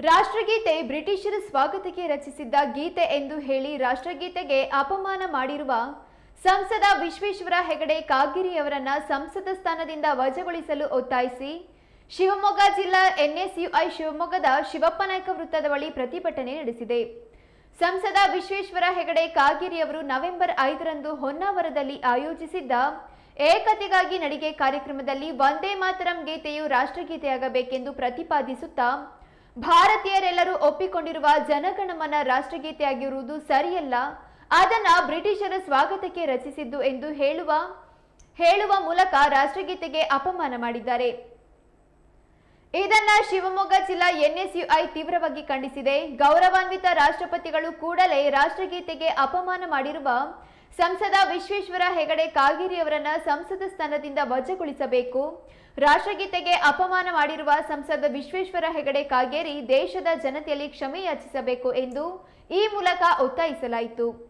ರಾಷ್ಟ್ರಗೀತೆ ಬ್ರಿಟಿಷರ ಸ್ವಾಗತಕ್ಕೆ ರಚಿಸಿದ್ದ ಗೀತೆ ಎಂದು ಹೇಳಿ ರಾಷ್ಟ್ರಗೀತೆಗೆ ಅಪಮಾನ ಮಾಡಿರುವ ಸಂಸದ ವಿಶ್ವೇಶ್ವರ ಹೆಗಡೆ ಕಾಗಿರಿ ಅವರನ್ನ ಸಂಸದ ಸ್ಥಾನದಿಂದ ವಜಾಗೊಳಿಸಲು ಒತ್ತಾಯಿಸಿ ಶಿವಮೊಗ್ಗ ಜಿಲ್ಲಾ ಎನ್ಎಸ್ಯುಐ ಶಿವಮೊಗ್ಗದ ಶಿವಪ್ಪನಾಯಕ ವೃತ್ತದ ಬಳಿ ಪ್ರತಿಭಟನೆ ನಡೆಸಿದೆ. ಸಂಸದ ವಿಶ್ವೇಶ್ವರ ಹೆಗಡೆ ಕಾಗೇರಿಯವರು ನವೆಂಬರ್ ಐದರಂದು ಹೊನ್ನಾವರದಲ್ಲಿ ಆಯೋಜಿಸಿದ್ದ ಏಕತೆಗಾಗಿ ನಡಿಗೆ ಕಾರ್ಯಕ್ರಮದಲ್ಲಿ ವಂದೇ ಮಾತರಂ ಗೀತೆಯು ರಾಷ್ಟ್ರಗೀತೆಯಾಗಬೇಕೆಂದು ಪ್ರತಿಪಾದಿಸುತ್ತಾ ಭಾರತೀಯರೆಲ್ಲರೂ ಒಪ್ಪಿಕೊಂಡಿರುವ ಜನಗಣಮನ ರಾಷ್ಟ್ರಗೀತೆಯಾಗಿರುವುದು ಸರಿಯಲ್ಲ. ಅದನ್ನ ಬ್ರಿಟಿಷರ ಸ್ವಾಗತಕ್ಕೆ ರಚಿಸಿದ್ದು ಎಂದು ಹೇಳುವ ಹೇಳುವ ಮೂಲಕ ರಾಷ್ಟ್ರಗೀತೆಗೆ ಅಪಮಾನ ಮಾಡಿದ್ದಾರೆ. ಇದನ್ನ ಶಿವಮೊಗ್ಗ ಜಿಲ್ಲಾ ಎನ್ಎಸ್ಯುಐ ತೀವ್ರವಾಗಿ ಖಂಡಿಸಿದೆ. ಗೌರವಾನ್ವಿತ ರಾಷ್ಟ್ರಪತಿಗಳು ಕೂಡಲೇ ರಾಷ್ಟ್ರಗೀತೆಗೆ ಅಪಮಾನ ಮಾಡಿರುವ ಸಂಸದ ವಿಶ್ವೇಶ್ವರ ಹೆಗಡೆ ಕಾಗೇರಿಯವರನ್ನ ಸಂಸದ ಸ್ಥಾನದಿಂದ ವಜಾಗೊಳಿಸಬೇಕು. ರಾಷ್ಟ್ರಗೀತೆಗೆ ಅಪಮಾನ ಮಾಡಿರುವ ಸಂಸದ ವಿಶ್ವೇಶ್ವರ ಹೆಗಡೆ ಕಾಗೇರಿ ದೇಶದ ಜನತೆಯಲ್ಲಿ ಕ್ಷಮೆ ಯಾಚಿಸಬೇಕು ಎಂದು ಈ ಮೂಲಕ ಒತ್ತಾಯಿಸಲಾಯಿತು.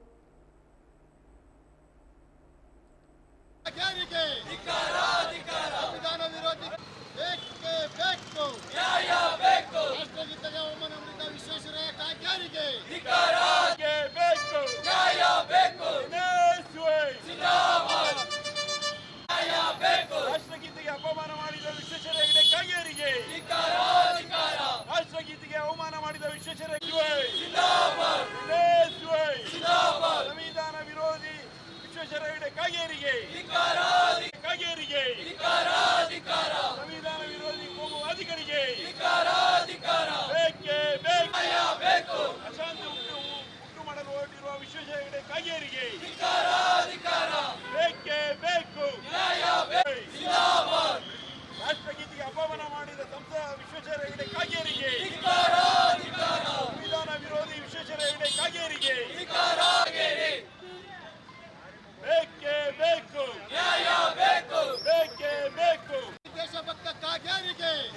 litigate.